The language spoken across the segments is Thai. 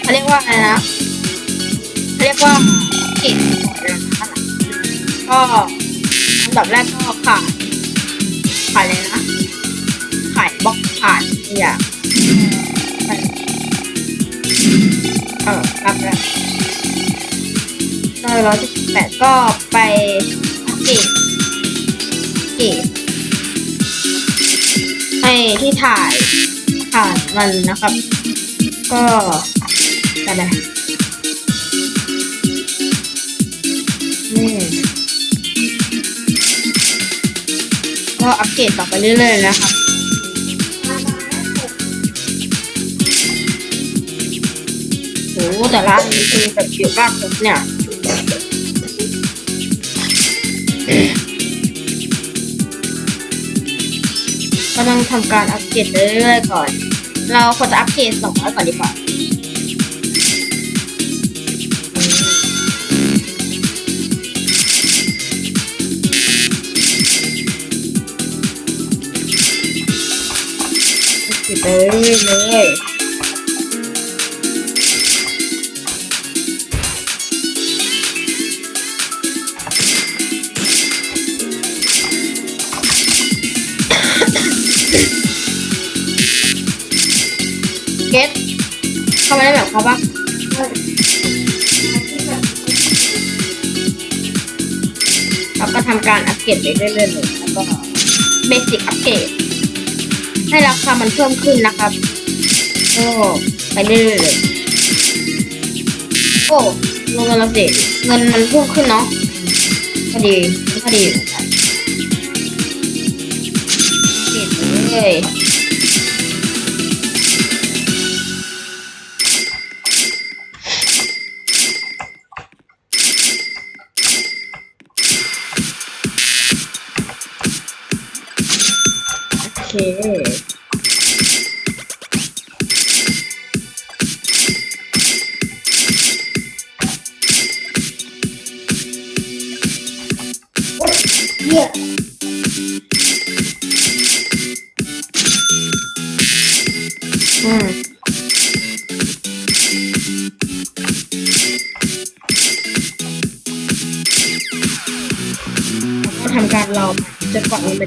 เขาเรียกว่าอะไรนะเขาเรียกว่าเกตก็อันดับแรกก็ขายขายเลยนะขายบล็อกขายอย่างเออครับแล้วได้ร้อยสิบแปดก็ไปเกรดเกรดให้ที่ถ่ายผ่านมันนะครับ ก็กันเลยนี่ก็อัปเกรดต่อไปเรื่อยๆนะครับโหแต่ร้านนี้คือแบบเยอะมากเลยเนี่ยก็ต้องทำการอัปเกรดเรื่อยๆก่อน เราควรจะอัปเกรดสองร้อยก่อนดีกว่าเลยเลย เก็ตเข้ามาได้แบบเขาปะแล้วก็ทำการอัปเกรดไปเรื่อยๆเลยแล้วก็เบสิกอัปเกรดให้ราคามันเพิ่มขึ้นนะครับก็ไปเรื่อยๆเลยโอ้ลงเงินเราสิเงินมันเพิ่มขึ้นเนาะพอดีพอดีเหมือนกันเก็บเลย เค เยี่ยอืมแล้วก็ทำการรอจนกว่ามันจะ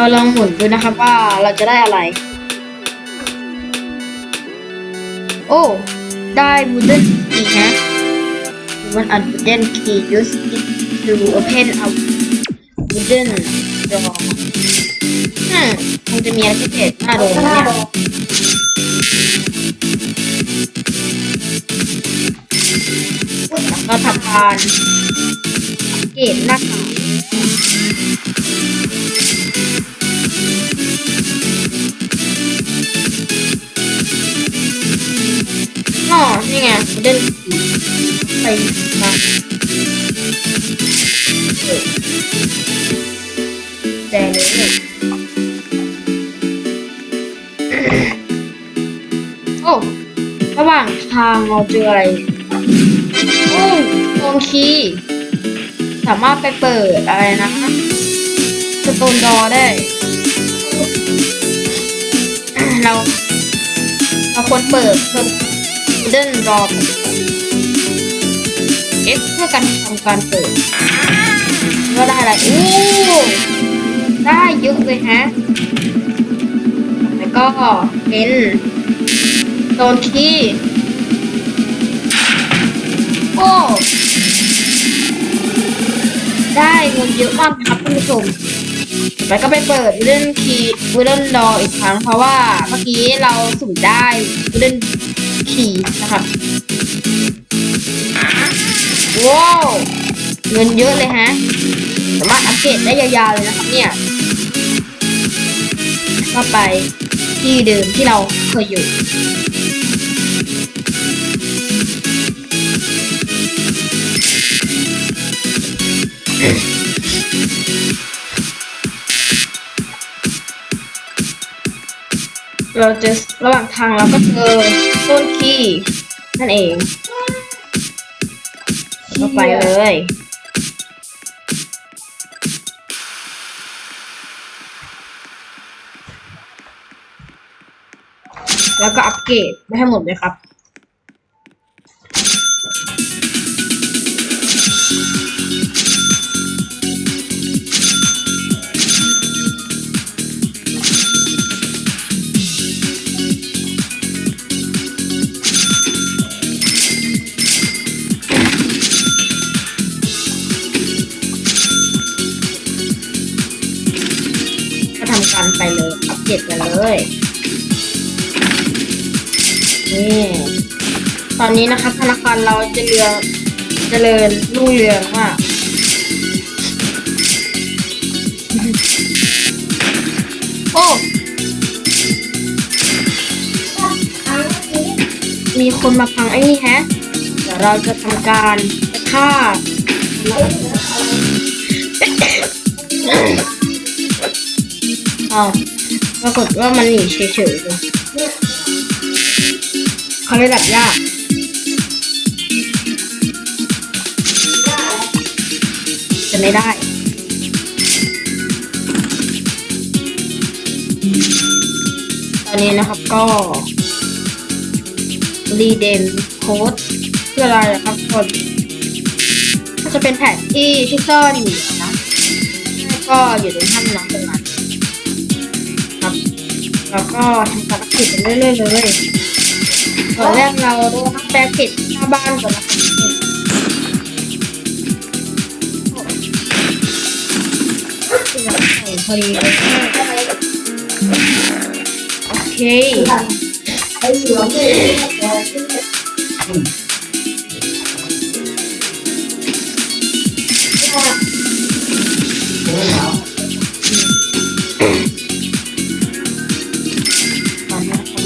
เราลองหมุนดูนะครับว่าเราจะได้อะไร โอ้ ได้บูเดนคีย์ฮะมันอันบูเดนคีย์ use it to open a wooden door อืมคงจะมีอะไรพิเศษน่าดูก็นเนี่ยแล้วก็ทำการเกตหน้าต่า งอ๋อนี่ไงเดนไปมาเดเลยโอ้ระหว่างทางเราเจออะไรโอ้โอนคีย์ สามารถไปเปิดอะไรนะสโตนดอได้ เราเราควรเปิดเพิ่มเดินรอ F เพื่อการทำการเปิด ก็ได้อะไรโอ้ได้เยอะเลยฮะ แล้วก็เป็นโดนคีย์โอ้ ได้เงินเยอะมากครับท่านผู้ชมแล้วก็ไปเปิด Wooden Key Wooden Door อีกครั้งเพราะว่าเมื่อกี้เราสุ่มได้ Wooden Key นะครับว้าวเงินเยอะเลยฮะสามารถอัปเกรดได้ยาวๆเลยนะครับเนี่ยก็ไปที่เดิมที่เราเคยอยู่ เราเจะระหว่างทางเราก็เจอต้นขี้นั่นเองก็ไปเลยแล้วก็อัปเกรดไม่ให้หมดเลยครับ นี่ตอนนี้นะครับธนาคารเราจะเรืองเจริญรุ่งเรืองมากโอ้อันนี้มีคนมาพังไอ้นี่แฮะ เดี๋ยวเราจะทำการไปฆ่าอ้าว ปรากฏว่ามันหนีเฉยๆเลยเขาเลยดับยากจะไม่ได้ตอนนี้นะครับก็รีเดมโค้ดคืออะไรนะครับคนก็จะเป็นแผนที่ที่ซ่อนอยู่นะ ก็อยู่ในถ้ำน้ำตรงนั้นครับ แล้วก็ทำการอัปเกรดไปเรื่อยๆเลยตอนแรกเราต้องแปลเกตหน้าบ้านก่อนนะครับพอดีเลยโอเคไอ้เหลืองเนี่ย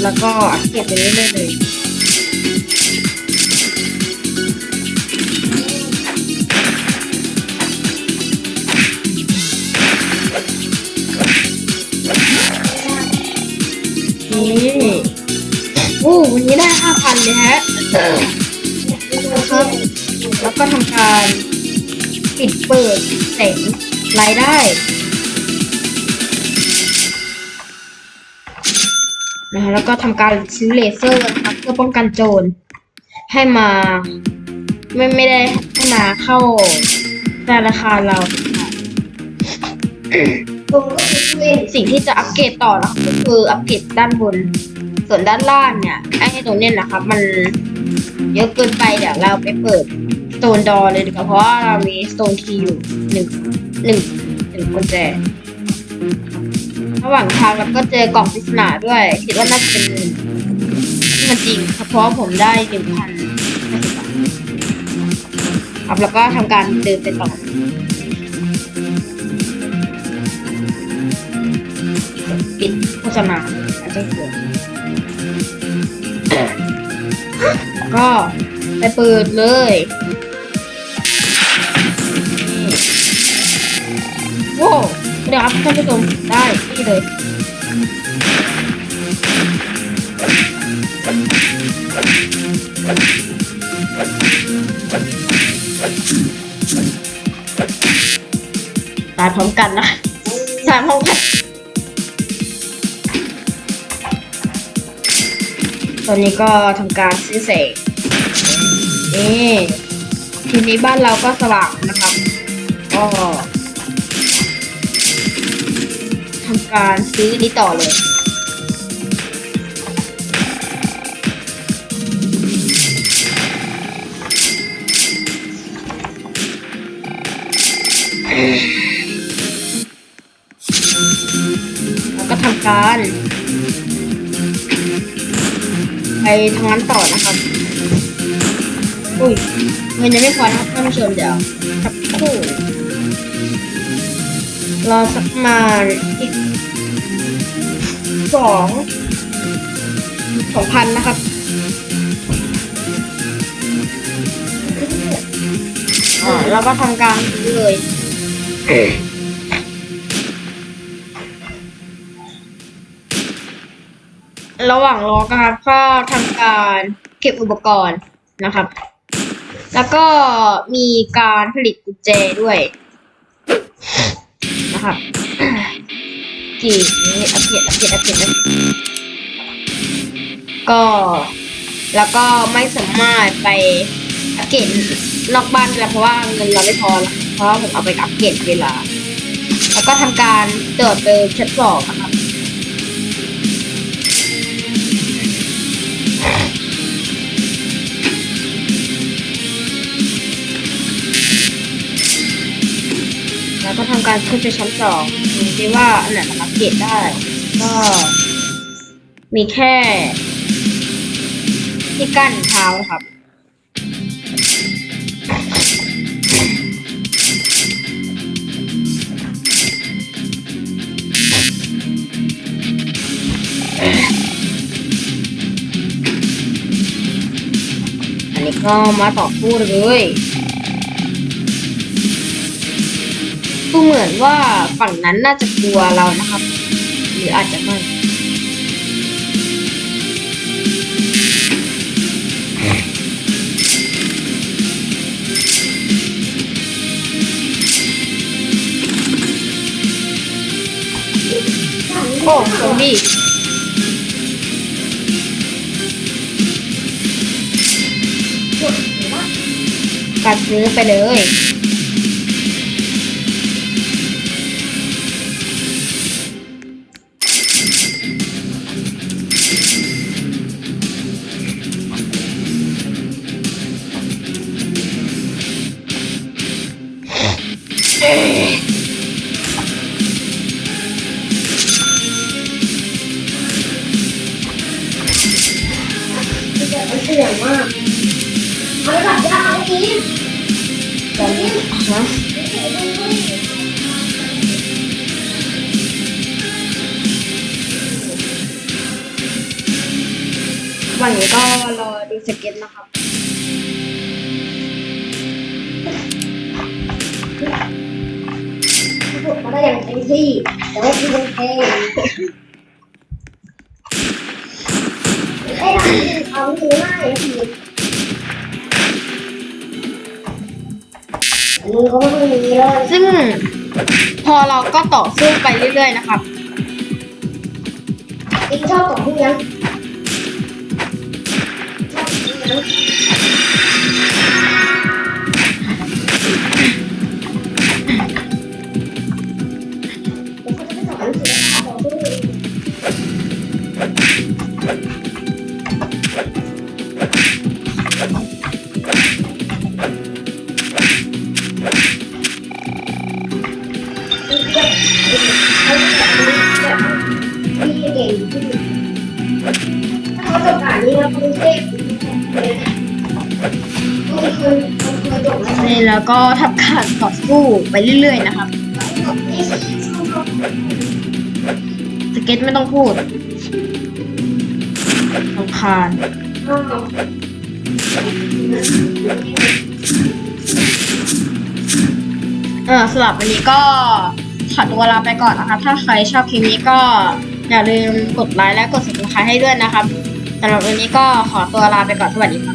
แล้วก็เกรดไปเรื่อยๆเลยนี่อู้วันนี้ได้ห้าพันเลยฮะครับแล้วก็ทำการปิดเปิดแสงรายได้ นะคะแล้วก็ทำการซื้อเลเซอร์นะครับเพื่อป้องกันโจรให้มาไม่ไม่ได้ให้มาเข้าธนาคารเราตรงก็คือสิ่งที่จะอัปเกรดต่อนะครับก็คืออัปเกรดด้านบน ส่วนด้านล่างเนี่ยไอ้ตรงเนี้ยนะครับ มันเยอะเกินไปเดี๋ยวเราไปเปิดโตนดอเลยดีกว่าเพราะว่าเรามีโตนคีอยู่หนึ่งหนึ่งหนึ่งกุญแจ ระหว่างทางเราก็เจอกล่องปริศนาด้วย คิดว่าน่าจะเป็นที่มันจริงเพราะผมได้หนึ่งพันครับแล้วก็ทำการเดินไปต่อปิดโฆษณาอาจจะเกิดก็ไปเปิดเลยโว้ เดี๋ยวครับท่านผู้ชมได้นี่เลยตายพร้อมกันนะตายพร้อมกันตอนนี้ก็ทำการซื้อเสกนี่ทีนี้บ้านเราก็สว่างนะครับก็ ทำการซื้อนี้ต่อเลย แล้วก็ทำการ ไปทางนั้นต่อนะครับอุ้ยเงินยังไม่พอนะครับท่านผู้ชมเดี๋ยวสักครู่ รอสักมาอีกสองสองพันนะครับอ่าแล้วก็ทำการซื้อเลย ระหว่างรอนะครับ ก็ทำการเก็บอุปกรณ์นะครับ แล้วก็มีการผลิตกุญแจด้วย่ะจีนี้อัปเดตอัปเดตอัปเดตก็ แล้วก็ไม่สามารถไปอัปเกรดนอกบ้านได้แล้วเพราะว่าเงินเราไม่พอเพราะผมเอาไปอัปเกรดเวลา แล้วก็ทำการเติมเติมชั้นสองนะคะ ทำการขึ้นไปชั้นสองดูซิว่าอันไหนมันอัปเกรดได้ ก็มีแค่ ที่กั้นเท้าครับอันนี้ก็มาต่อสู้เลย เหมือนว่าฝั่งนั้นน่าจะกลัวเรานะครับ หรืออาจจะไม่โอ้ซอมบี้กัดซื้อไปเลย ตอนนี้ฮะวันนี้ก็รอดูสเก็ตนะครับพูดมาได้อย่างเต็มที่แต่ว่าคือยังเพลงไอ้ทำที่เขาคือง่ายนะพี่มึงก็ไม่มีเลยซึ่งพอเราก็ต่อสู้ไปเรื่อยๆนะครับติ๊กชอบต่อผู้ยังชอบผู้ยัง แล้วก็ทำการต่อสู้ไปเรื่อยๆนะครับ สเก็ตไม่ต้องพูดสำคาญเออสำหรับวันนี้ก็ขอตัวลาไปก่อนนะคะ ถ้าใครชอบคลิปนี้ก็อย่าลืมกดไลค์และกด subscribe ให้ด้วยนะครับสำหรับวันนี้ก็ขอตัวลาไปก่อนสวัสดีครับ